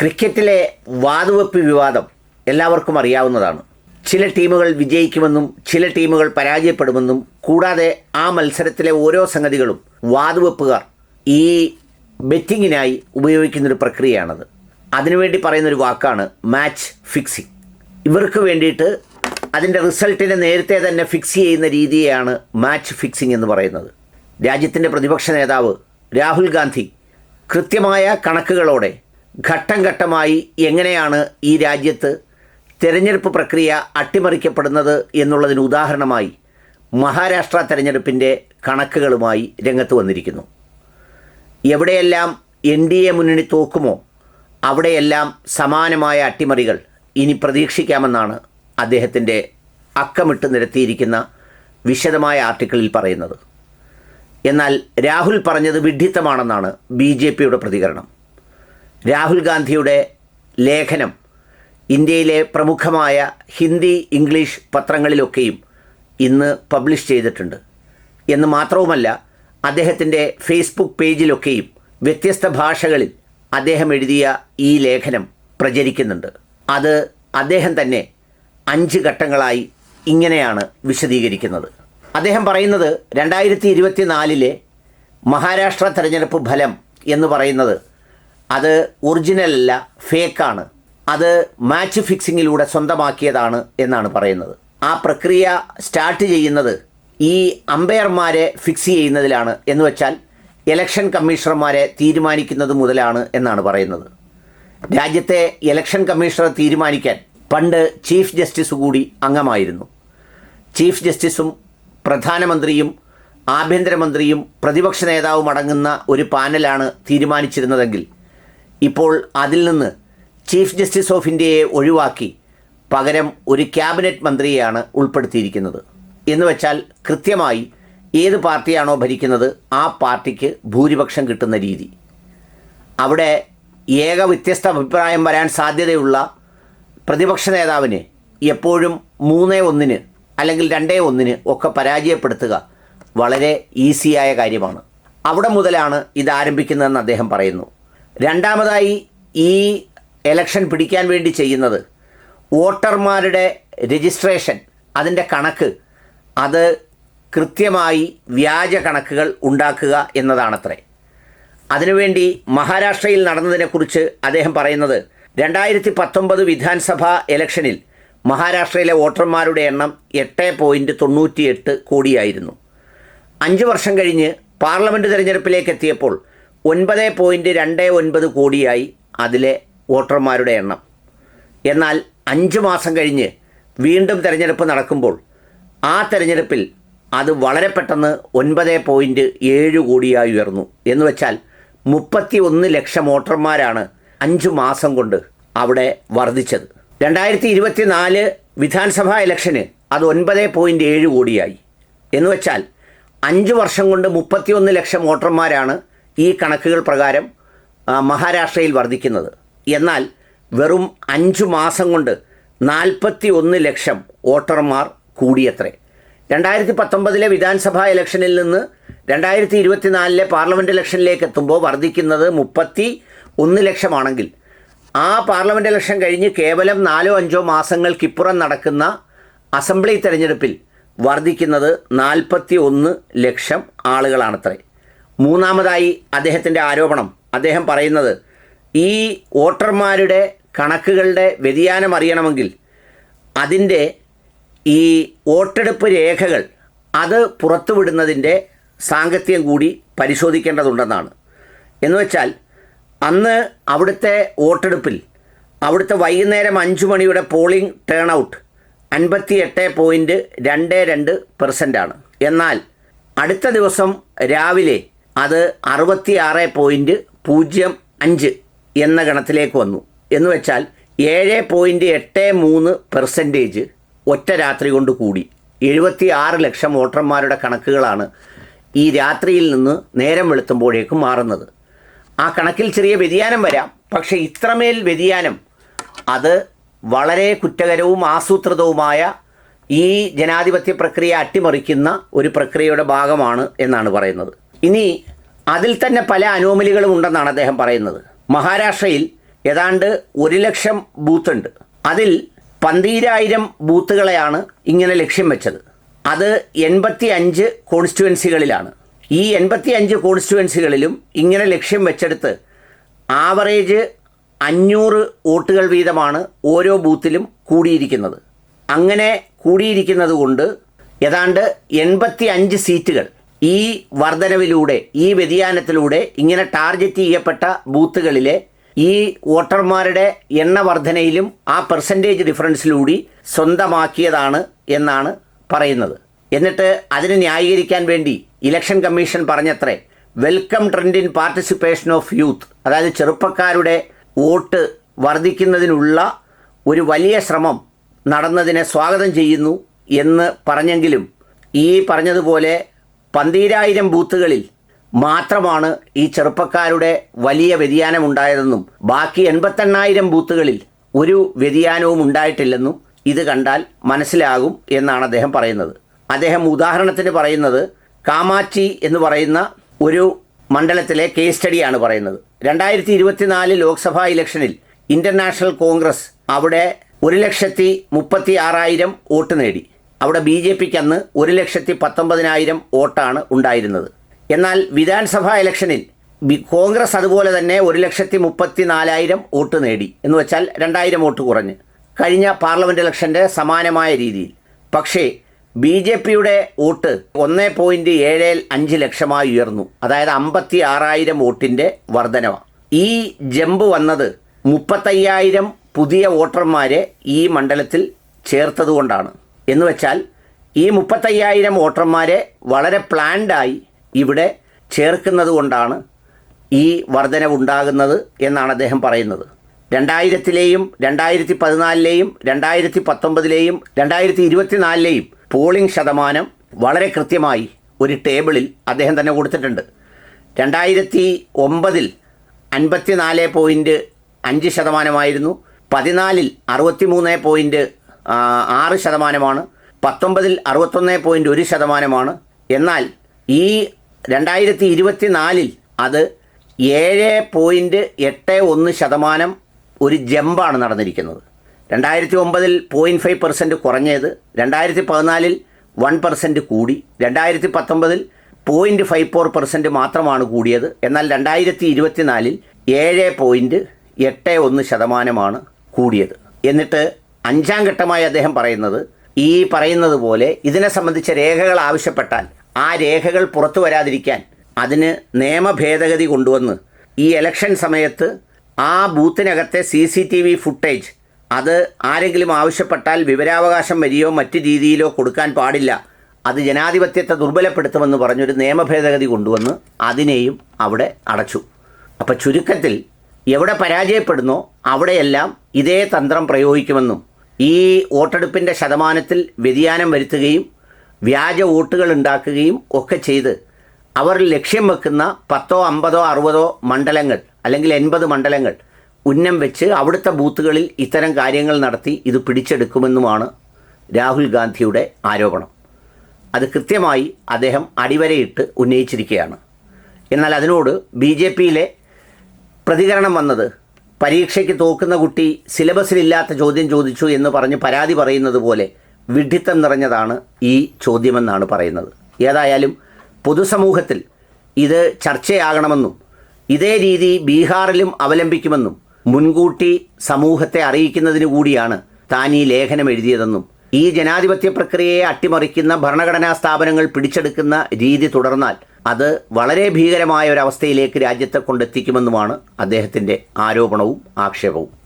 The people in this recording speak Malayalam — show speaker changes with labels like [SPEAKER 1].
[SPEAKER 1] ക്രിക്കറ്റിലെ വാതുവെപ്പ് വിവാദം എല്ലാവർക്കും അറിയാവുന്നതാണ്. ചില ടീമുകൾ വിജയിക്കുമെന്നും ചില ടീമുകൾ പരാജയപ്പെടുമെന്നും കൂടാതെ ആ മത്സരത്തിലെ ഓരോ സംഗതികളും വാതുവെപ്പുകാർ ഈ ബെറ്റിങ്ങിനായി ഉപയോഗിക്കുന്നൊരു പ്രക്രിയയാണത്. അതിനുവേണ്ടി പറയുന്നൊരു വാക്കാണ് മാച്ച് ഫിക്സിംഗ്. ഇവർക്ക് വേണ്ടിയിട്ട് അതിന്റെ റിസൾട്ടിനെ നേരത്തെ തന്നെ ഫിക്സ് ചെയ്യുന്ന രീതിയാണ് മാച്ച് ഫിക്സിംഗ് എന്ന് പറയുന്നത്. രാജ്യത്തിന്റെ പ്രതിപക്ഷ നേതാവ് രാഹുൽ ഗാന്ധി കൃത്യമായ കണക്കുകളോടെ ഘട്ടം ഘട്ടമായി എങ്ങനെയാണ് ഈ രാജ്യത്ത് തെരഞ്ഞെടുപ്പ് പ്രക്രിയ അട്ടിമറിക്കപ്പെടുന്നത് എന്നുള്ളതിന് ഉദാഹരണമായി മഹാരാഷ്ട്ര തെരഞ്ഞെടുപ്പിന്റെ കണക്കുകളുമായി രംഗത്ത് വന്നിരിക്കുന്നു. എവിടെയെല്ലാം എൻ ഡി എ മുന്നണി തോക്കുമോ അവിടെയെല്ലാം സമാനമായ അട്ടിമറികൾ ഇനി പ്രതീക്ഷിക്കാമെന്നാണ് അദ്ദേഹത്തിന്റെ അക്കമിട്ട് നിരത്തിയിരിക്കുന്ന വിശദമായ ആർട്ടിക്കിളിൽ പറയുന്നത്. എന്നാൽ രാഹുൽ പറഞ്ഞത് വിഡ്ഢിത്തമാണെന്നാണ് ബി ജെ പിയുടെ പ്രതികരണം. രാഹുൽ ഗാന്ധിയുടെ ലേഖനം ഇന്ത്യയിലെ പ്രമുഖമായ ഹിന്ദി ഇംഗ്ലീഷ് പത്രങ്ങളിലൊക്കെയും ഇന്ന് പബ്ലിഷ് ചെയ്തിട്ടുണ്ട്. എന്ന് മാത്രവുമല്ല അദ്ദേഹത്തിന്റെ ഫേസ്ബുക്ക് പേജിലൊക്കെയും വ്യത്യസ്ത ഭാഷകളിൽ അദ്ദേഹം എഴുതിയ ഈ ലേഖനം പ്രചരിക്കുന്നുണ്ട്. അത് അദ്ദേഹം തന്നെ അഞ്ച് ഘട്ടങ്ങളായി ഇങ്ങനെയാണ് വിശദീകരിക്കുന്നത്. അദ്ദേഹം പറയുന്നത് രണ്ടായിരത്തി ഇരുപത്തിനാലിലെ മഹാരാഷ്ട്ര തെരഞ്ഞെടുപ്പ് ഫലം എന്ന് പറയുന്നത് അത് ഒറിജിനൽ അല്ല ഫേക്കാണ്. അത് മാച്ച് ഫിക്സിങ്ങിലൂടെ സ്വന്തമാക്കിയതാണ് എന്നാണ് പറയുന്നത്. ആ പ്രക്രിയ സ്റ്റാർട്ട് ചെയ്യുന്നത് ഈ അമ്പയർമാരെ ഫിക്സ് ചെയ്യുന്നതിലാണ് എന്ന് വെച്ചാൽ ഇലക്ഷൻ കമ്മീഷണർമാരെ തീരുമാനിക്കുന്നത് മുതലാണ് എന്നാണ് പറയുന്നത്. രാജ്യത്തെ ഇലക്ഷൻ കമ്മീഷണർ തീരുമാനിക്കാൻ പണ്ട് ചീഫ് ജസ്റ്റിസ് കൂടി അംഗമായിരുന്നു. ചീഫ് ജസ്റ്റിസും പ്രധാനമന്ത്രിയും ആഭ്യന്തരമന്ത്രിയും പ്രതിപക്ഷ നേതാവും അടങ്ങുന്ന ഒരു പാനലാണ് തീരുമാനിച്ചിരുന്നതെങ്കിൽ ഇപ്പോൾ അതിൽ നിന്ന് ചീഫ് ജസ്റ്റിസ് ഓഫ് ഇന്ത്യയെ ഒഴിവാക്കി പകരം ഒരു ക്യാബിനറ്റ് മന്ത്രിയെയാണ് ഉൾപ്പെടുത്തിയിരിക്കുന്നത്. എന്ന് വെച്ചാൽ കൃത്യമായി ഏത് പാർട്ടിയാണോ ഭരിക്കുന്നത് ആ പാർട്ടിക്ക് ഭൂരിപക്ഷം കിട്ടുന്ന രീതി. അവിടെ ഏക വ്യത്യസ്ത അഭിപ്രായം വരാൻ സാധ്യതയുള്ള പ്രതിപക്ഷ നേതാവിന് എപ്പോഴും മൂന്നേ ഒന്നിന് അല്ലെങ്കിൽ രണ്ടേ ഒന്നിന് ഒക്കെ പരാജയപ്പെടുത്തുക വളരെ ഈസിയായ കാര്യമാണ്. അവിടെ മുതലാണ് ഇത് ആരംഭിക്കുന്നതെന്ന് അദ്ദേഹം പറയുന്നു. രണ്ടാമതായി ഈ എലക്ഷൻ പിടിക്കാൻ വേണ്ടി ചെയ്യുന്നത് വോട്ടർമാരുടെ രജിസ്ട്രേഷൻ അതിന്റെ കണക്ക് അത് കൃത്യമായി വ്യാജ കണക്കുകൾ ഉണ്ടാക്കുക എന്നതാണത്രേ. അതിനുവേണ്ടി മഹാരാഷ്ട്രയിൽ നടന്നതിനെക്കുറിച്ച് അദ്ദേഹം പറയുന്നത് രണ്ടായിരത്തി പത്തൊമ്പത് വിധാൻസഭാ ഇലക്ഷനിൽ മഹാരാഷ്ട്രയിലെ വോട്ടർമാരുടെ എണ്ണം എട്ട് പോയിന്റ് തൊണ്ണൂറ്റിയെട്ട് കോടിയായിരുന്നു. അഞ്ച് വർഷം കഴിഞ്ഞ് പാർലമെന്റ് തിരഞ്ഞെടുപ്പിലേക്ക് എത്തിയപ്പോൾ ഒൻപത് പോയിന്റ് രണ്ട് ഒൻപത് കോടിയായി അതിലെ വോട്ടർമാരുടെ എണ്ണം. എന്നാൽ അഞ്ച് മാസം കഴിഞ്ഞ് വീണ്ടും തിരഞ്ഞെടുപ്പ് നടക്കുമ്പോൾ ആ തിരഞ്ഞെടുപ്പിൽ അത് വളരെ പെട്ടെന്ന് ഒൻപത് പോയിന്റ് ഏഴ് കോടിയായി ഉയർന്നു. എന്ന് വെച്ചാൽ മുപ്പത്തി ഒന്ന് ലക്ഷം വോട്ടർമാരാണ് അഞ്ച് മാസം കൊണ്ട് അവിടെ വർദ്ധിച്ചത്. രണ്ടായിരത്തി ഇരുപത്തി നാല് വിധാൻസഭാ ഇലക്ഷന് അത് ഒൻപത് പോയിന്റ് ഏഴ് കോടിയായി. എന്ന് വെച്ചാൽ അഞ്ച് വർഷം കൊണ്ട് മുപ്പത്തിയൊന്ന് ലക്ഷം വോട്ടർമാരാണ് ഈ കണക്കുകൾ പ്രകാരം മഹാരാഷ്ട്രയിൽ വർദ്ധിക്കുന്നത്. എന്നാൽ വെറും അഞ്ചു മാസം കൊണ്ട് നാൽപ്പത്തി ഒന്ന് ലക്ഷം വോട്ടർമാർ കൂടിയത്രേ. രണ്ടായിരത്തി പത്തൊമ്പതിലെ വിധാൻസഭാ ഇലക്ഷനിൽ നിന്ന് രണ്ടായിരത്തി ഇരുപത്തിനാലിലെ പാർലമെന്റ് ഇലക്ഷനിലേക്ക് എത്തുമ്പോൾ വർദ്ധിക്കുന്നത് മുപ്പത്തി ഒന്ന് ലക്ഷമാണെങ്കിൽ ആ പാർലമെന്റ് ഇലക്ഷൻ കഴിഞ്ഞ് കേവലം നാലോ അഞ്ചോ മാസങ്ങൾക്കിപ്പുറം നടക്കുന്ന അസംബ്ലി തെരഞ്ഞെടുപ്പിൽ വർദ്ധിക്കുന്നത് നാൽപ്പത്തി ഒന്ന് ലക്ഷം ആളുകളാണത്രേ. മൂന്നാമതായി അദ്ദേഹത്തിന്റെ ആരോപണം. അദ്ദേഹം പറയുന്നത് ഈ വോട്ടർമാരുടെ കണക്കുകളുടെ വ്യതിയാനം അറിയണമെങ്കിൽ അതിന്റെ ഈ വോട്ടെടുപ്പ് രേഖകൾ അത് പുറത്തുവിടുന്നതിന്റെ സാങ്കത്യം കൂടി പരിശോധിക്കേണ്ടതുണ്ടെന്നാണ്. എന്നുവെച്ചാൽ അന്ന് അവിടുത്തെ വോട്ടെടുപ്പിൽ അവിടുത്തെ വൈകുന്നേരം അഞ്ചു മണിയുടെ പോളിംഗ് ടേൺ ഔട്ട് അൻപത്തി എട്ട് പോയിന്റ് രണ്ട് രണ്ട് പെർസെന്റാണ് എന്നാൽ അടുത്ത ദിവസം രാവിലെ അത് അറുപത്തി ആറ് പോയിന്റ് പൂജ്യം അഞ്ച് എന്ന ഗണത്തിലേക്ക് വന്നു. എന്ന് വെച്ചാൽ ഏഴ് പോയിന്റ് എട്ട് മൂന്ന് പെർസെന്റേജ് ഒറ്റ രാത്രി കൊണ്ട് കൂടി. എഴുപത്തി ആറ് ലക്ഷം വോട്ടർമാരുടെ കണക്കുകളാണ് ഈ രാത്രിയിൽ നിന്ന് നേരം വെളുത്തുമ്പോഴേക്കും മാറുന്നത്. ആ കണക്കിൽ ചെറിയ വ്യതിയാനം വരാം. പക്ഷേ ഇത്രമേൽ വ്യതിയാനം അത് വളരെ കുറ്റകരവും ആസൂത്രിതവുമായ ഈ ജനാധിപത്യ പ്രക്രിയ അട്ടിമറിക്കുന്ന ഒരു പ്രക്രിയയുടെ ഭാഗമാണ് എന്നാണ് പറയുന്നത്. ഇനി അതിൽ തന്നെ പല അനോമലികളും ഉണ്ടെന്നാണ് അദ്ദേഹം പറയുന്നത്. മഹാരാഷ്ട്രയിൽ ഏതാണ്ട് ഒരു ലക്ഷം ബൂത്തുണ്ട്. അതിൽ പന്തീരായിരം ബൂത്തുകളെയാണ് ഇങ്ങനെ ലക്ഷ്യം വെച്ചത്. അത് എൺപത്തി അഞ്ച് കോൺസ്റ്റുവൻസികളിലാണ് ഈ എൺപത്തി അഞ്ച് കോൺസ്റ്റുവൻസികളിലും ഇങ്ങനെ ലക്ഷ്യം വെച്ചെടുത്ത് ആവറേജ് അഞ്ഞൂറ് വോട്ടുകൾ വീതമാണ് ഓരോ ബൂത്തിലും കൂടിയിരിക്കുന്നത്. അങ്ങനെ കൂടിയിരിക്കുന്നത് കൊണ്ട് ഏതാണ്ട് എൺപത്തി അഞ്ച് സീറ്റുകൾ ഈ വർധനവിലൂടെ ഈ വ്യതിയാനത്തിലൂടെ ഇങ്ങനെ ടാർഗറ്റ് ചെയ്യപ്പെട്ട ബൂത്തുകളിലെ ഈ വോട്ടർമാരുടെ എണ്ണ വർധനയിലും ആ പെർസെന്റേജ് ഡിഫറൻസിലൂടി സ്വന്തമാക്കിയതാണ് എന്നാണ് പറയുന്നത്. എന്നിട്ട് അതിന് ന്യായീകരിക്കാൻ വേണ്ടി election commission പറഞ്ഞത്രേ welcome trend in participation of youth. അതായത് ചെറുപ്പക്കാരുടെ വോട്ട് വർദ്ധിക്കുന്നതിനുള്ള ഒരു വലിയ ശ്രമം നടന്നതിനെ സ്വാഗതം ചെയ്യുന്നു എന്ന് പറഞ്ഞെങ്കിലും ഈ പറഞ്ഞതുപോലെ പന്തീരായിരം ബൂത്തുകളിൽ മാത്രമാണ് ഈ ചെറുപ്പക്കാരുടെ വലിയ വ്യതിയാനം ഉണ്ടായതെന്നും ബാക്കി എൺപത്തെണ്ണായിരം ബൂത്തുകളിൽ ഒരു വ്യതിയാനവും ഉണ്ടായിട്ടില്ലെന്നും ഇത് കണ്ടാൽ മനസ്സിലാകും എന്നാണ് അദ്ദേഹം പറയുന്നത്. അദ്ദേഹം ഉദാഹരണത്തിന് പറയുന്നത് കാമാച്ചി എന്ന് പറയുന്ന ഒരു മണ്ഡലത്തിലെ കേസ് സ്റ്റഡിയാണ് പറയുന്നത്. രണ്ടായിരത്തി ഇരുപത്തിനാല് ലോക്സഭാ ഇലക്ഷനിൽ ഇന്റർനാഷണൽ കോൺഗ്രസ് അവിടെ ഒരു ലക്ഷത്തി മുപ്പത്തി ആറായിരം വോട്ട് നേടി. അവിടെ ബി ജെ പിക്ക് അന്ന് ഒരു ലക്ഷത്തി പത്തൊമ്പതിനായിരം വോട്ടാണ് ഉണ്ടായിരുന്നത്. എന്നാൽ വിധാൻസഭാ ഇലക്ഷനിൽ കോൺഗ്രസ് അതുപോലെ തന്നെ ഒരു ലക്ഷത്തി മുപ്പത്തി നാലായിരം വോട്ട് നേടി എന്ന് വെച്ചാൽ രണ്ടായിരം വോട്ട് കുറഞ്ഞ്. കഴിഞ്ഞ പാർലമെന്റ് ഇലക്ഷന്റെ സമാനമായ രീതിയിൽ. പക്ഷേ ബി ജെ പിയുടെ വോട്ട് ഒന്ന് പോയിന്റ് ഏഴ് അഞ്ച് ലക്ഷമായി ഉയർന്നു. അതായത് അമ്പത്തി ആറായിരം വോട്ടിന്റെ വർധനമാണ് ഈ ജമ്പ് വന്നത് മുപ്പത്തയ്യായിരം പുതിയ വോട്ടർമാരെ ഈ മണ്ഡലത്തിൽ ചേർത്തതുകൊണ്ടാണ് എന്ന് വെച്ചാൽ ഈ മുപ്പത്തയ്യായിരം വോട്ടർമാരെ വളരെ പ്ലാൻഡായി ഇവിടെ ചേർക്കുന്നത് കൊണ്ടാണ് ഈ വർധനവുണ്ടാകുന്നത് എന്നാണ് അദ്ദേഹം പറയുന്നത്. രണ്ടായിരത്തിലെയും രണ്ടായിരത്തി പതിനാലിലെയും രണ്ടായിരത്തി പത്തൊമ്പതിലെയും രണ്ടായിരത്തി ഇരുപത്തിനാലിലെയും പോളിംഗ് ശതമാനം വളരെ കൃത്യമായി ഒരു ടേബിളിൽ അദ്ദേഹം തന്നെ കൊടുത്തിട്ടുണ്ട്. രണ്ടായിരത്തി ഒമ്പതിൽ അൻപത്തിനാല് പോയിന്റ് അഞ്ച് ശതമാനമായിരുന്നു. പതിനാലിൽ അറുപത്തി മൂന്ന് പോയിന്റ് ആറ് ശതമാനമാണ്. പത്തൊമ്പതിൽ അറുപത്തൊന്ന് പോയിന്റ് ഒരു ശതമാനമാണ്. എന്നാൽ ഈ രണ്ടായിരത്തി ഇരുപത്തി നാലിൽ അത് ഏഴ് പോയിന്റ് എട്ട് ഒന്ന് ശതമാനം ഒരു ജമ്പാണ് നടന്നിരിക്കുന്നത്. രണ്ടായിരത്തി ഒമ്പതിൽ പോയിന്റ് ഫൈവ് പെർസെന്റ് കുറഞ്ഞത് രണ്ടായിരത്തി പതിനാലിൽ വൺ പെർസെന്റ് കൂടി രണ്ടായിരത്തി പത്തൊമ്പതിൽ പോയിന്റ് ഫൈവ് ഫോർ പെർസെന്റ് മാത്രമാണ് കൂടിയത്. എന്നാൽ രണ്ടായിരത്തി ഇരുപത്തിനാലിൽ ഏഴ് പോയിന്റ് എട്ട് ഒന്ന് ശതമാനമാണ് കൂടിയത്. എന്നിട്ട് അഞ്ചാം ഘട്ടമായി അദ്ദേഹം പറയുന്നത് ഈ പറയുന്നത് പോലെ ഇതിനെ സംബന്ധിച്ച രേഖകൾ ആവശ്യപ്പെട്ടാൽ ആ രേഖകൾ പുറത്തു വരാതിരിക്കാൻ അതിന് നിയമ ഭേദഗതി കൊണ്ടുവന്ന് ഈ ഇലക്ഷൻ സമയത്ത് ആ ബൂത്തിനകത്തെ C C T V footage അത് ആരെങ്കിലും ആവശ്യപ്പെട്ടാൽ വിവരാവകാശം വരിയോ മറ്റ് രീതിയിലോ കൊടുക്കാൻ പാടില്ല. അത് ജനാധിപത്യത്തെ ദുർബലപ്പെടുത്തുമെന്ന് പറഞ്ഞൊരു നിയമ ഭേദഗതി കൊണ്ടുവന്ന് അതിനെയും അവിടെ അടച്ചു. അപ്പം ചുരുക്കത്തിൽ എവിടെ പരാജയപ്പെടുന്നോ അവിടെയെല്ലാം ഇതേ തന്ത്രം പ്രയോഗിക്കുമെന്നും ഈ വോട്ടെടുപ്പിന്റെ ശതമാനത്തിൽ വ്യതിയാനം വരുത്തുകയും വ്യാജ വോട്ടുകൾ ഉണ്ടാക്കുകയും ഒക്കെ ചെയ്ത് അവർ ലക്ഷ്യം വെക്കുന്ന പത്തോ അമ്പതോ അറുപതോ മണ്ഡലങ്ങൾ അല്ലെങ്കിൽ എൺപത് മണ്ഡലങ്ങൾ ഉന്നം വെച്ച് അവിടുത്തെ ബൂത്തുകളിൽ ഇത്തരം കാര്യങ്ങൾ നടത്തി ഇത് പിടിച്ചെടുക്കുമെന്നുമാണ് രാഹുൽ ഗാന്ധിയുടെ ആരോപണം. അത് കൃത്യമായി അദ്ദേഹം അടിവരയിട്ട് ഉന്നയിച്ചിരിക്കുകയാണ്. എന്നാൽ അതിനോട് ബി ജെ പിയിലെ പ്രതികരണം വന്നത് പരീക്ഷയ്ക്ക് തോക്കുന്ന കുട്ടി സിലബസിലില്ലാത്ത ചോദ്യം ചോദിച്ചു എന്ന് പറഞ്ഞ് പരാതി പറയുന്നത് പോലെ വിഡ്ഢിത്തം നിറഞ്ഞതാണ് ഈ ചോദ്യമെന്നാണ് പറയുന്നത്. ഏതായാലും പൊതുസമൂഹത്തിൽ ഇത് ചർച്ചയാകണമെന്നും ഇതേ രീതി ബീഹാറിലും അവലംബിക്കുമെന്നും മുൻകൂട്ടി സമൂഹത്തെ അറിയിക്കുന്നതിനു കൂടിയാണ് താൻ ഈ ലേഖനം എഴുതിയതെന്നും ഈ ജനാധിപത്യ പ്രക്രിയയെ അട്ടിമറിക്കുന്ന ഭരണഘടനാ സ്ഥാപനങ്ങൾ പിടിച്ചെടുക്കുന്ന രീതി തുടർന്നാൽ അത് വളരെ ഭീകരമായ ഒരവസ്ഥയിലേക്ക് രാജ്യത്തെ കൊണ്ടെത്തിക്കുമെന്നുമാണ് അദ്ദേഹത്തിന്റെ ആരോപണവും ആക്ഷേപവും.